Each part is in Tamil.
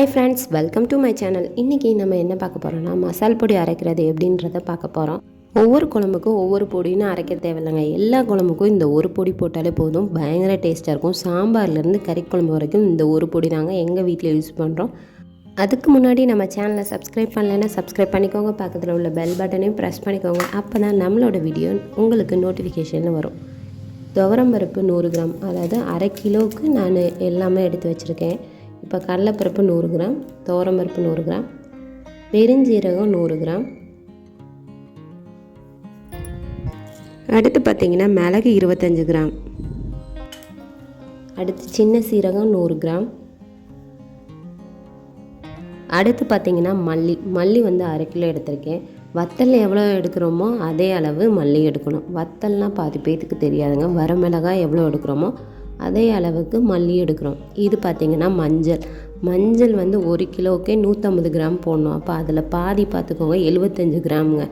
Hi friends welcome to my channel இன்றைக்கி நம்ம என்ன பார்க்க போகிறோம்னா மசால் பொடி அரைக்கிறது எப்படின்றத பார்க்க போகிறோம் ஒவ்வொரு குழம்புக்கும் ஒவ்வொரு பொடின்னு அரைக்க தேவையில்லைங்க. எல்லா குழம்புக்கும் இந்த ஒரு பொடி போட்டாலே போதும். பயங்கர டேஸ்ட்டாக இருக்கும். சாம்பார்லேருந்து கறி குழம்பு வரைக்கும் இந்த ஒரு பொடி தாங்க எங்கள் வீட்டில் யூஸ் பண்ணுறோம் அதுக்கு முன்னாடி நம்ம சேனலை சப்ஸ்கிரைப் பண்ணலைன்னா சப்ஸ்கிரைப் பண்ணிக்கோங்க. பக்கத்தில் உள்ள பெல் பட்டனையும் ப்ரெஸ் பண்ணிக்கோங்க. அப்போ தான் நம்மளோட வீடியோ உங்களுக்கு நோட்டிஃபிகேஷனில் வரும். துவரம் பருப்பு நூறு கிராம். அதாவது அரை கிலோவுக்கு நான் எல்லாமே எடுத்து வச்சுருக்கேன். இப்போ கடலைப்பருப்பு நூறு கிராம் துவரம்பருப்பு நூறு கிராம் பெருஞ்சீரகம் நூறு கிராம். அடுத்து பார்த்திங்கன்னா மிளகு இருபத்தஞ்சு கிராம். அடுத்து சின்ன சீரகம் நூறு கிராம். அடுத்து பார்த்திங்கன்னா மல்லி மல்லி வந்து அரை கிலோ எடுத்திருக்கேன். வத்தல் எவ்வளோ எடுக்கிறோமோ அதே அளவு மல்லி எடுக்கணும். வத்தல்னால் பாதி பேத்துக்கு தெரியாதுங்க. வரமிளகாய் எவ்வளோ எடுக்கிறோமோ அதே அளவுக்கு மல்லி எடுக்கிறோம். இது பார்த்திங்கன்னா மஞ்சள். மஞ்சள் வந்து ஒரு கிலோக்கே நூற்றம்பது கிராம் போடணும். அப்போ அதில் பாதி பார்த்துக்கோங்க எழுபத்தஞ்சு கிராமுங்க.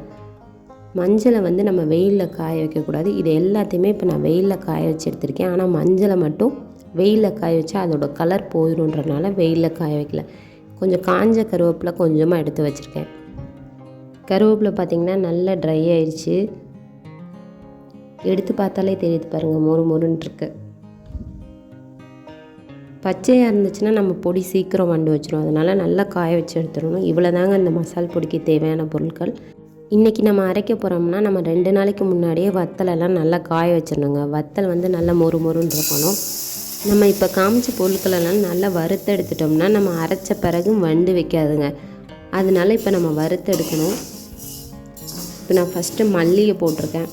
மஞ்சளை வந்து நம்ம வெயிலில் காய வைக்கக்கூடாது. இது எல்லாத்தையுமே இப்போ நான் வெயிலில் காய வச்சு எடுத்திருக்கேன். ஆனால் மஞ்சளை மட்டும் வெயிலில் காய வச்சா அதோட கலர் போயிடும்ன்றனால வெயிலில் காய வைக்கல. கொஞ்சம் காஞ்ச கருவேப்பிலை கொஞ்சமாக எடுத்து வச்சுருக்கேன். கருவேப்பிலை பார்த்திங்கன்னா நல்லா ட்ரை ஆயிடுச்சு. எடுத்து பார்த்தாலே தெரியுது பாருங்கள் மொறு மொறுன்ட்ருக்கு பச்சையாக இருந்துச்சுன்னா நம்ம பொடி சீக்கிரம் வண்டு வச்சிடும் அதனால் நல்லா காய வச்சு எடுத்துடணும். இவ்வளோ தாங்க இந்த மசால் பொடிக்கு தேவையான பொருட்கள். இன்றைக்கி நம்ம அரைக்க போகிறோம்னா நம்ம ரெண்டு நாளைக்கு முன்னாடியே வத்தலெல்லாம் நல்லா காய வச்சிடணுங்க. வத்தல் வந்து நல்லா மொறு மொறுன்னு இருக்கணும். நம்ம இப்போ காமிச்ச பொருட்களெல்லாம் நல்லா வறுத்து எடுத்துட்டோம்னா நம்ம அரைச்ச பிறகு வண்டு வைக்காதுங்க. அதனால இப்போ நம்ம வறுத்து எடுக்கணும். இப்போ நான் ஃபஸ்ட்டு மல்லியை போட்டிருக்கேன்.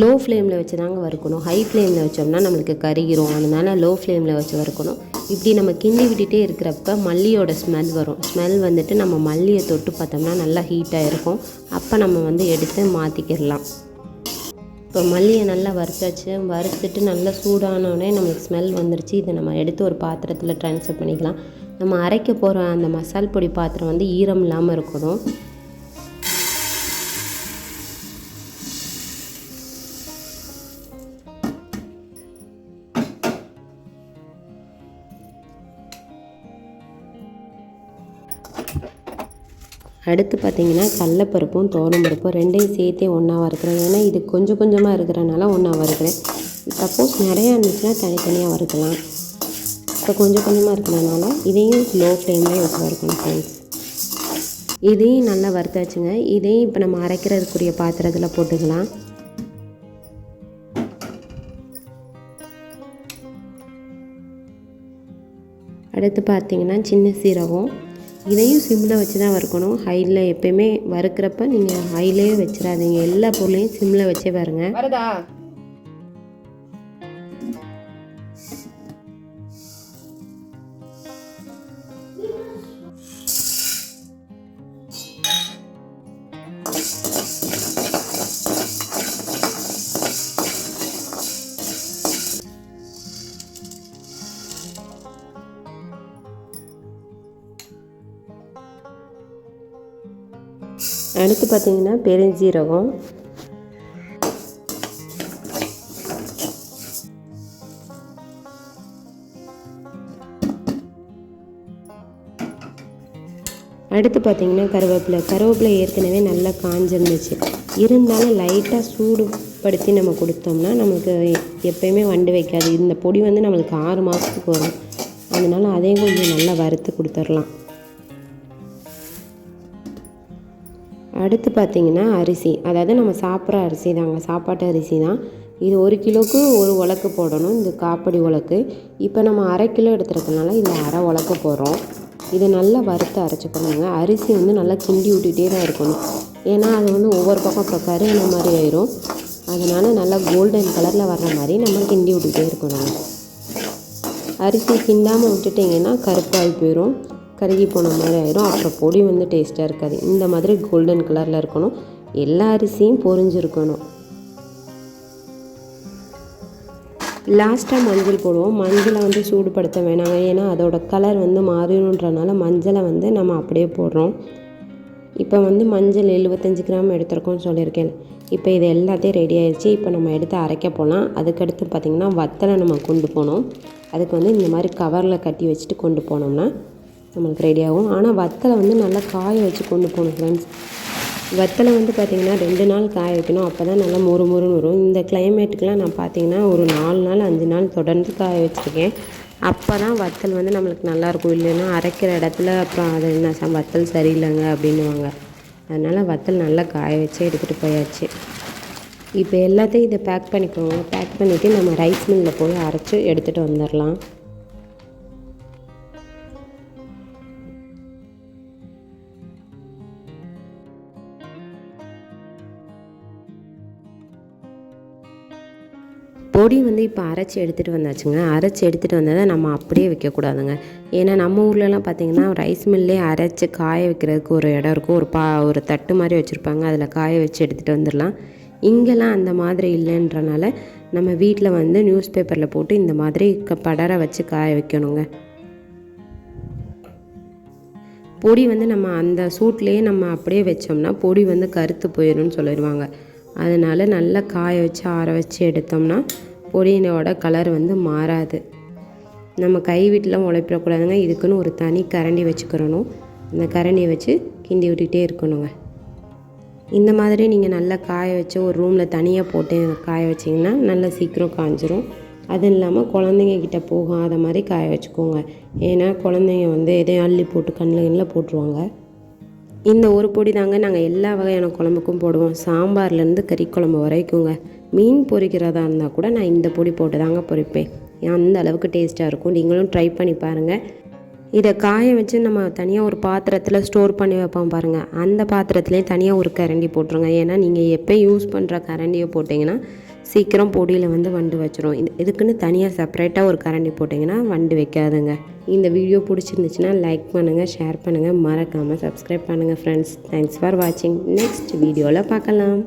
லோ ஃப்ளேமில் வச்சு தாங்க வறுக்கணும். ஹை ஃப்ளேமில் வச்சோம்னா நம்மளுக்கு கருகிரும். அதனால லோ ஃப்ளேமில் வச்சு வறுக்கணும். இப்படி நம்ம கிண்டி விட்டுட்டே இருக்கிறப்ப மல்லியோட ஸ்மெல் வரும். ஸ்மெல் வந்துட்டு நம்ம மல்லியை தொட்டு பார்த்தோம்னா நல்லா ஹீட்டாக இருக்கும். அப்போ நம்ம வந்து எடுத்து மாற்றிக்கிடலாம் இப்போ மல்லியை நல்லா வறுத்தாச்சு. வறுத்துட்டு நல்லா சூடானோடனே நம்மளுக்கு ஸ்மெல் வந்துருச்சு. இதை நம்ம எடுத்து ஒரு பாத்திரத்தில் ட்ரான்ஸ்ஃபர் பண்ணிக்கலாம். நம்ம அரைக்க போகிற அந்த மசால் பொடி பாத்திரம் வந்து ஈரம் இல்லாமல் இருக்கணும். அடுத்து பார்த்தீங்கன்னா கடலப்பருப்பும் பருப்பும் ரெண்டையும் சேர்த்தே ஒன்றா வறுக்கிறேன். ஏன்னா இது கொஞ்சம் கொஞ்சமாக இருக்கிறனால ஒன்றா வறுக்கிறேன். சப்போஸ் நிறையா இருந்துச்சுன்னா தனித்தனியாக வறுக்கலாம். இப்போ கொஞ்சம் கொஞ்சமாக இருக்கிறனால இதையும் லோ ஃப்ளேம்லேயே வச்சு வறுக்கணும் ஃப்ரெண்ட்ஸ் இதையும் நல்லா வறுத்தாச்சுங்க. இதையும் இப்போ நம்ம அரைக்கிறதுக்குரிய பாத்திரத்தில் போட்டுக்கலாம். அடுத்து பார்த்தீங்கன்னா சின்ன சீரகம். இதையும் சிம்மில் வச்சு தான் வறுக்கணும். ஹையில் எப்பயுமே வறுக்கிறப்ப நீங்கள் ஹையிலேயே வச்சிடாதீங்க. எல்லா பொருளையும் சிம்மில் வச்சே பாருங்க. வருதா? அடுத்து பார்த்தீங்கன்னா பெருஞ்சீரகம். அடுத்து பார்த்தீங்கன்னா கருவேப்பிலை. கருவேப்பிலை ஏற்கனவே நல்லா காஞ்சிருந்துச்சு. இருந்தாலும் லைட்டாக சூடுபடுத்தி நம்ம கொடுத்தோம்னா நமக்கு எப்பயுமே வண்டு வைக்காது. இந்த பொடி வந்து நம்மளுக்கு ஆறு மாதத்துக்கு வரும். அதனால அதையும் கொஞ்சம் நல்லா வறுத்து கொடுத்துர்லாம் அடுத்து பார்த்திங்கன்னா அரிசி. அதாவது நம்ம சாப்பிட்ற அரிசி தாங்க. சாப்பாட்டு அரிசி தான். இது ஒரு கிலோவுக்கு ஒரு உலக்கு போடணும். இந்த காப்படி உலக்கு. இப்போ நம்ம அரை கிலோ எடுத்துருக்கனால இந்த அரை உலக்கு போடுறோம். இதை நல்லா வறுத்து அரைச்சிக்கணுங்க. அரிசி வந்து நல்லா கிண்டி விட்டுகிட்டே தான் இருக்கணும். ஏன்னா அது வந்து ஒவ்வொரு பக்கம் அப்புறம் கருகின மாதிரி ஆயிரும். அதனால் நல்லா கோல்டன் கலரில் வர்ற மாதிரி நம்ம கிண்டி விட்டுட்டே இருக்கணும். அரிசி கிண்டாமல் விட்டுட்டிங்கன்னா கருப்பாகி போயிடும் கருகி போன மாதிரி ஆயிரும். அப்புறம் பொடி வந்து டேஸ்ட்டாக இருக்காது. இந்த மாதிரி கோல்டன் கலரில் இருக்கணும். எல்லா அரிசியும் பொரிஞ்சிருக்கணும். லாஸ்ட்டாக மஞ்சள் போடுவோம். மஞ்சளை வந்து சூடுபடுத்த வேணாங்க. ஏன்னா அதோட கலர் வந்து மாறிடுன்றனால மஞ்சளை வந்து நம்ம அப்படியே போடுறோம். இப்போ வந்து மஞ்சள் எழுபத்தஞ்சு கிராம் எடுத்துருக்கோம்னு சொல்லியிருக்கேன். இப்போ இது எல்லாத்தையும் ரெடி ஆயிடுச்சு இப்போ நம்ம எடுத்து அரைக்க போகலாம் அதுக்கடுத்து பார்த்திங்கன்னா வத்தலை நம்ம கொண்டு போனோம். அதுக்கு வந்து இந்த மாதிரி கவரில் கட்டி வச்சுட்டு கொண்டு போனோம்னா நம்மளுக்கு ரெடி ஆகும். ஆனால் வத்தலை வந்து நல்லா காய வச்சு கொண்டு போகணும் ஃப்ரெண்ட்ஸ் வத்தலை வந்து பார்த்திங்கன்னா ரெண்டு நாள் காய வைக்கணும். அப்போ தான் நல்லா மொறு மொறுன்னு வரும். இந்த கிளைமேட்டுக்கெலாம் நான் பார்த்தீங்கன்னா ஒரு நாலு நாள் அஞ்சு நாள் தொடர்ந்து காய வச்சுருக்கேன். அப்போ தான் வத்தல் வந்து நம்மளுக்கு நல்லாயிருக்கும் இல்லைன்னா அரைக்கிற இடத்துல அப்புறம் அது என்ன வத்தல் சரியில்லைங்க அப்படின்னுவாங்க. அதனால் வத்தல் நல்லா காய வச்சு எடுத்துகிட்டு போயாச்சு. இப்போ எல்லாத்தையும் இதை பேக் பண்ணிக்கோங்க. பேக் பண்ணிவிட்டு நம்ம ரைஸ் மில்லில் போய் அரைச்சி எடுத்துகிட்டு வந்துடலாம் பொடி வந்து இப்போ அரைச்சி எடுத்துகிட்டு வந்தாச்சுங்க. அரைச்சி எடுத்துகிட்டு வந்ததை நம்ம அப்படியே வைக்கக்கூடாதுங்க. ஏன்னா நம்ம ஊர்லலாம் பார்த்திங்கன்னா ரைஸ் மில்லே அரைச்சி காய வைக்கிறதுக்கு ஒரு இடம் இருக்கும். ஒரு பா ஒரு தட்டு மாதிரி வச்சுருப்பாங்க. அதில் காய வச்சு எடுத்துகிட்டு வந்துடலாம். இங்கெல்லாம் அந்த மாதிரி இல்லைன்றனால நம்ம வீட்டில் வந்து நியூஸ் பேப்பரில் போட்டு இந்த மாதிரி க படரை வச்சு காய வைக்கணுங்க. பொடி வந்து நம்ம அந்த சூட்லேயே நம்ம அப்படியே வச்சோம்னா பொடி வந்து கருத்து போயிடும்னு சொல்லிடுவாங்க. அதனால் நல்லா காய வச்சு ஆற வச்சு எடுத்தோம்னா பொடியினோட கலர் வந்து மாறாது. நம்ம கை வீட்டில் உழைப்பிடக்கூடாதுங்க. இதுக்குன்னு ஒரு தனி கரண்டி வச்சுக்கிறணும். அந்த கரண்டியை வச்சு கிண்டி விட்டுக்கிட்டே இருக்கணுங்க. இந்த மாதிரி நீங்கள் நல்லா காய வச்சு ஒரு ரூமில் தனியாக போட்டு காய வச்சிங்கன்னா நல்லா சீக்கிரம் காஞ்சிரும். அதுவும் இல்லாமல் குழந்தைங்க கிட்டே போகாத மாதிரி காய வச்சுக்கோங்க. ஏன்னா குழந்தைங்க வந்து எதையும் அள்ளி போட்டு கண்ணில் கண்ணில் போட்டுருவாங்க. இந்த ஒரு பொடி தாங்க நாங்கள் எல்லா வகையான குழம்புக்கும் போடுவோம். சாம்பார்லேருந்து கறி குழம்பு வரைக்குங்க. மீன் பொரிக்கிறதா இருந்தால் கூட நான் இந்த பொடி போட்டு தாங்க பொரிப்பேன். அந்த அளவுக்கு டேஸ்ட்டாக இருக்கும். நீங்களும் ட்ரை பண்ணி பாருங்கள் இதை காய வச்சு நம்ம தனியாக ஒரு பாத்திரத்தில் ஸ்டோர் பண்ணி வைப்போம் பாருங்கள் அந்த பாத்திரத்துலேயே தனியாக ஒரு கரண்டி போட்டுருங்க. ஏன்னா நீங்கள் எப்போ யூஸ் பண்ணுற கரண்டியை போட்டிங்கன்னா சீக்கிரம் பொடியில் வந்து வண்டு வச்சிரும். இது இதுக்குன்னு தனியாக செப்பரேட்டாக ஒரு கரண்டி போட்டிங்கன்னா வண்டு வைக்காதுங்க. இந்த வீடியோ பிடிச்சிருந்துச்சுன்னா லைக் பண்ணுங்கள் ஷேர் பண்ணுங்கள் மறக்காமல் சப்ஸ்கிரைப் பண்ணுங்கள் ஃப்ரெண்ட்ஸ் தேங்க்ஸ் ஃபார் வாட்சிங் நெக்ஸ்ட் வீடியோவில் பார்க்கலாம்.